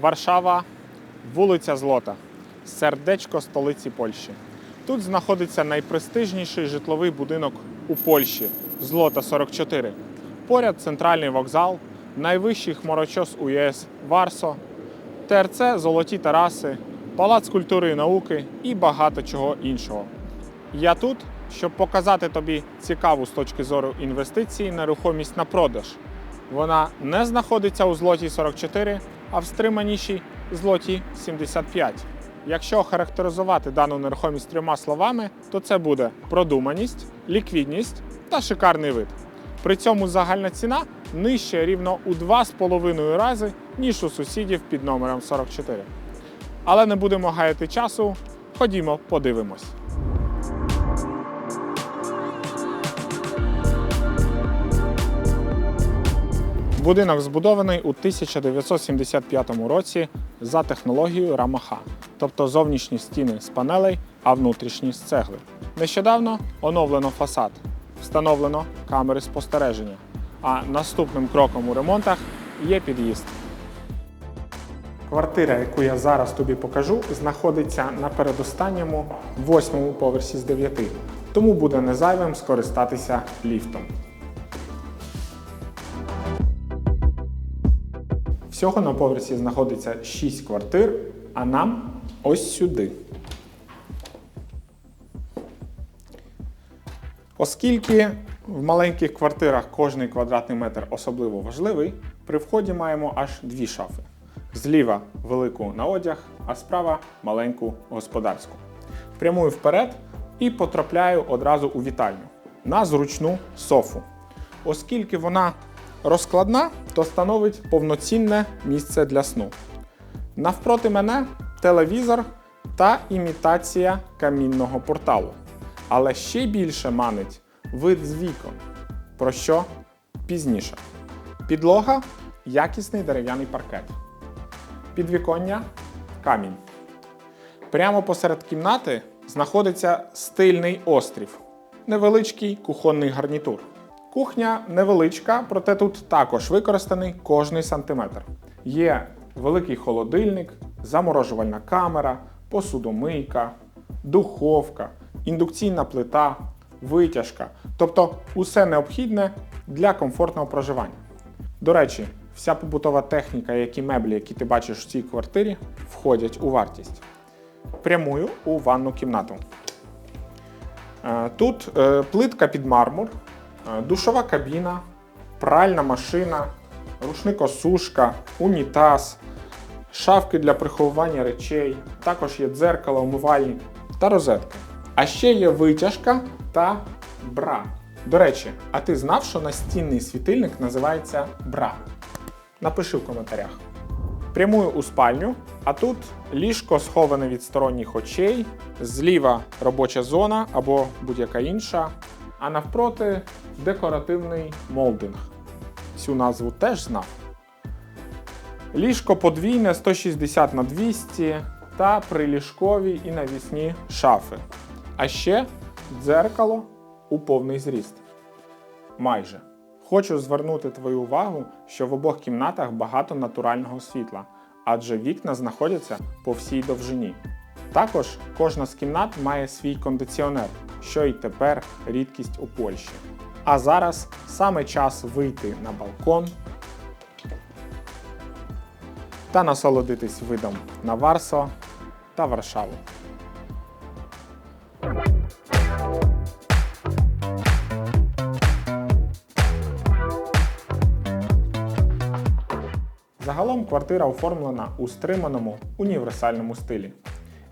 Варшава, вулиця Злота, сердечко столиці Польщі. Тут знаходиться найпрестижніший житловий будинок у Польщі Злота 44. Поряд центральний вокзал, найвищий хмарочос у ЄС Варсо, ТРЦ Золоті Тараси, Палац культури і науки і багато чого іншого. Я тут, щоб показати тобі цікаву з точки зору інвестицій нерухомість на продаж. Вона не знаходиться у злоті 44, а в стриманішій злоті 75. Якщо характеризувати дану нерухомість трьома словами, то це буде продуманість, ліквідність та шикарний вид. При цьому загальна ціна нижча рівно у 2,5 рази, ніж у сусідів під номером 44. Але не будемо гаяти часу, ходімо, подивимось. Будинок збудований у 1975 році за технологією Рамаха, тобто зовнішні стіни з панелей, а внутрішні з цегли. Нещодавно оновлено фасад, встановлено камери спостереження. А наступним кроком у ремонтах є під'їзд. Квартира, яку я зараз тобі покажу, знаходиться на передостанньому восьмому поверсі з дев'яти, тому буде незайвим скористатися ліфтом. Всього на поверсі знаходиться 6 квартир, а нам ось сюди. Оскільки в маленьких квартирах кожний квадратний метр особливо важливий, при вході маємо аж дві шафи. Зліва велику на одяг, а справа маленьку господарську. Прямую вперед і потрапляю одразу у вітальню на зручну софу. Оскільки вона розкладна, то становить повноцінне місце для сну. Навпроти мене телевізор та імітація камінного порталу. Але ще більше манить вид з вікон, про що пізніше. Підлога якісний дерев'яний паркет. Підвіконня камінь. Прямо посеред кімнати знаходиться стильний острів, невеличкий кухонний гарнітур. Кухня невеличка, проте тут також використаний кожний сантиметр. Є великий холодильник, заморожувальна камера, посудомийка, духовка, індукційна плита, витяжка, тобто усе необхідне для комфортного проживання. До речі, вся побутова техніка, як і меблі, які ти бачиш в цій квартирі, входять у вартість. Прямую у ванну кімнату. Е, Тут е, плитка під мармур, душова кабіна, пральна машина, рушникосушка, унітаз, шафки для приховування речей, також є дзеркало, умивальник та розетка. А ще є витяжка та бра. До речі, а ти знав, що настінний світильник називається бра? Напиши в коментарях. Прямую у спальню, а тут ліжко сховане від сторонніх очей, зліва робоча зона або будь-яка інша, а навпроти декоративний молдинг. Цю назву теж знав. Ліжко подвійне 160 на 200 та приліжкові і навісні шафи. А ще дзеркало у повний зріст. Майже. Хочу звернути твою увагу, що в обох кімнатах багато натурального світла, адже вікна знаходяться по всій довжині. Також кожна з кімнат має свій кондиціонер, що й тепер рідкість у Польщі. А зараз саме час вийти на балкон та насолодитись видом на Варсо та Варшаву. Загалом квартира оформлена у стриманому універсальному стилі.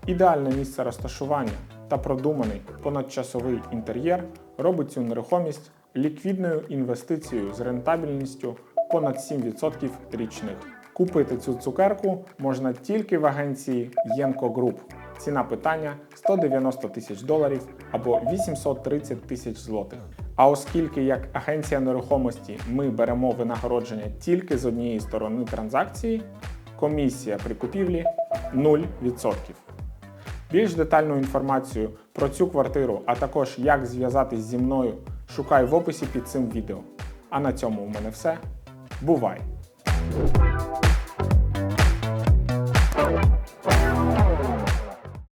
Ідеальне місце розташування та продуманий понадчасовий інтер'єр робить цю нерухомість ліквідною інвестицією з рентабельністю понад 7% річних. Купити цю цукерку можна тільки в агенції Єнко Груп. Ціна питання 190 тисяч доларів або 830 тисяч злотих. А оскільки як агенція нерухомості ми беремо винагородження тільки з однієї сторони транзакції, комісія при купівлі 0%. Більш детальну інформацію про цю квартиру, а також як зв'язатись зі мною, шукай в описі під цим відео. А на цьому у мене все. Бувай!